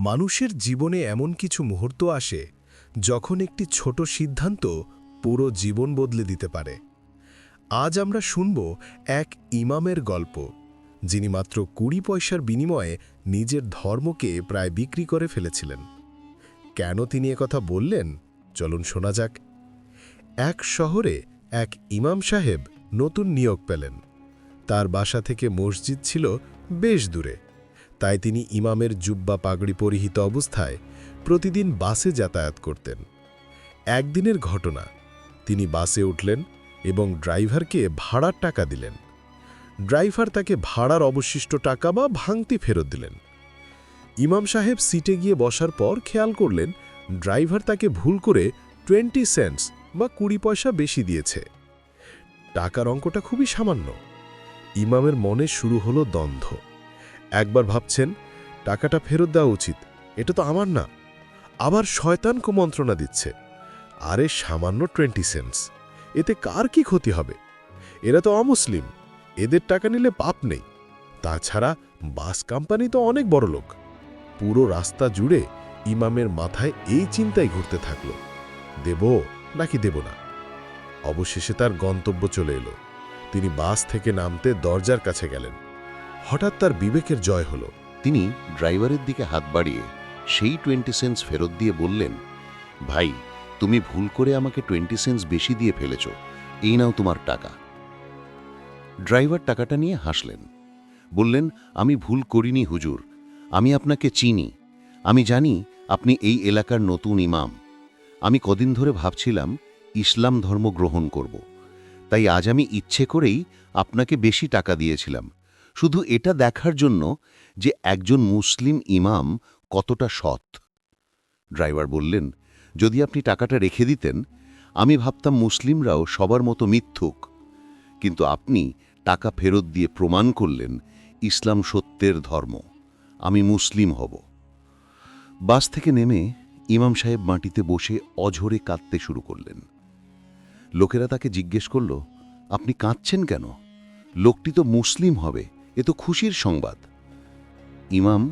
মানুষের জীবনে এমন কিছু মুহূর্ত আসে, যখন একটি ছোট সিদ্ধান্ত পুরো জীবন বদলে দিতে পারে। আজ আমরা শুনব এক ইমামের গল্প, যিনি মাত্র কুড়ি পয়সার বিনিময়ে নিজের ধর্মকে প্রায় বিক্রি করে ফেলেছিলেন। কেন তিনি কথা বললেন? চলুন শোনা যাক। এক শহরে এক ইমাম সাহেব নতুন নিয়োগ পেলেন। তার বাসা থেকে মসজিদ ছিল বেশ দূরে। তাই তিনি ইমামের জুব্বা পাগড়ি পরিহিত অবস্থায় প্রতিদিন বাসে যাতায়াত করতেন। একদিনের ঘটনা, তিনি বাসে উঠলেন এবং ড্রাইভারকে ভাড়ার টাকা দিলেন। ড্রাইভার তাকে ভাড়ার অবশিষ্ট টাকা বা ভাঙতি ফেরত দিলেন। ইমাম সাহেব সিটে গিয়ে বসার পর খেয়াল করলেন, ড্রাইভার তাকে ভুল করে টোয়েন্টি সেন্টস বা কুড়ি পয়সা বেশি দিয়েছে। টাকার অঙ্কটা খুবই সামান্য। ইমামের মনে শুরু হলো দ্বন্দ্ব। একবার ভাবছেন, টাকাটা ফেরত দেওয়া উচিত, এটা তো আমার না। আবার শয়তান কুমন্ত্রণা দিচ্ছে, আরে সামান্য টোয়েন্টি সেন্টস, এতে কার কি ক্ষতি হবে? এরা তো অমুসলিম, এদের টাকা নিলে পাপ নেই। তাছাড়া বাস কোম্পানি তো অনেক বড় লোক। পুরো রাস্তা জুড়ে ইমামের মাথায় এই চিন্তাই ঘুরতে থাকল, দেব নাকি দেব না? অবশেষে তার গন্তব্য চলে এলো। তিনি বাস থেকে নামতে দরজার কাছে গেলেন। হঠাৎ তার বিবেকের জয় হলো। তিনি ড্রাইভারের দিকে হাত বাড়িয়ে সেই টোয়েন্টি সেন্স ফেরত দিয়ে বললেন, ভাই, তুমি ভুল করে আমাকে টোয়েন্টি সেন্স বেশি দিয়ে ফেলেছ। এই নাও তোমার টাকা। ড্রাইভার টাকাটা নিয়ে হাসলেন। বললেন, আমি ভুল করিনি হুজুর। আমি আপনাকে চিনি। আমি জানি আপনি এই এলাকার নতুন ইমাম। আমি কদিন ধরে ভাবছিলাম ইসলাম ধর্ম গ্রহণ করব। তাই আজ আমি ইচ্ছে করেই আপনাকে বেশি টাকা দিয়েছিলাম। শুধু এটা দেখার জন্য যে একজন মুসলিম ইমাম কতটা সৎ। ড্রাইভার বললেন, যদি আপনি টাকাটা রেখে দিতেন, আমি ভাবতাম মুসলিমরাও সবার মতো মিথ্যুক। কিন্তু আপনি টাকা ফেরত দিয়ে প্রমাণ করলেন, ইসলাম সত্যের ধর্ম, আমি মুসলিম হব। বাস থেকে নেমে ইমাম সাহেব মাটিতে বসে অঝরে কাঁদতে শুরু করলেন। লোকেরা তাকে জিজ্ঞেস করল, আপনি কাঁদছেন কেন? লোকটি তো মুসলিম হবে এ তো খুশির সংবাদ। ইমাম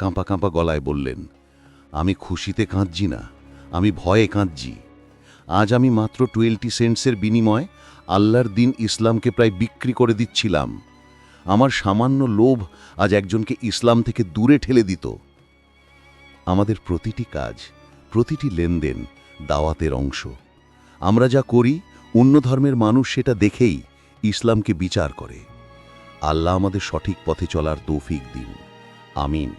কাঁপা কাঁপা গলায় বললেন, আমি খুশিতে কাঁদছি না, আমি ভয়ে কাঁদছি। আজ আমি মাত্র টুয়েলটি সেন্টসের বিনিময়ে আল্লাহর দিন ইসলামকে প্রায় বিক্রি করে দিচ্ছিলাম। আমার সামান্য লোভ আজ একজনকে ইসলাম থেকে দূরে ঠেলে দিত। আমাদের প্রতিটি কাজ, প্রতিটি লেনদেন দাওয়াতের অংশ। আমরা যা করি, অন্য ধর্মের মানুষ সেটা দেখেই ইসলামকে বিচার করে। আল্লাহ আমাদের সঠিক পথে চলার তৌফিক দিন। আমিন।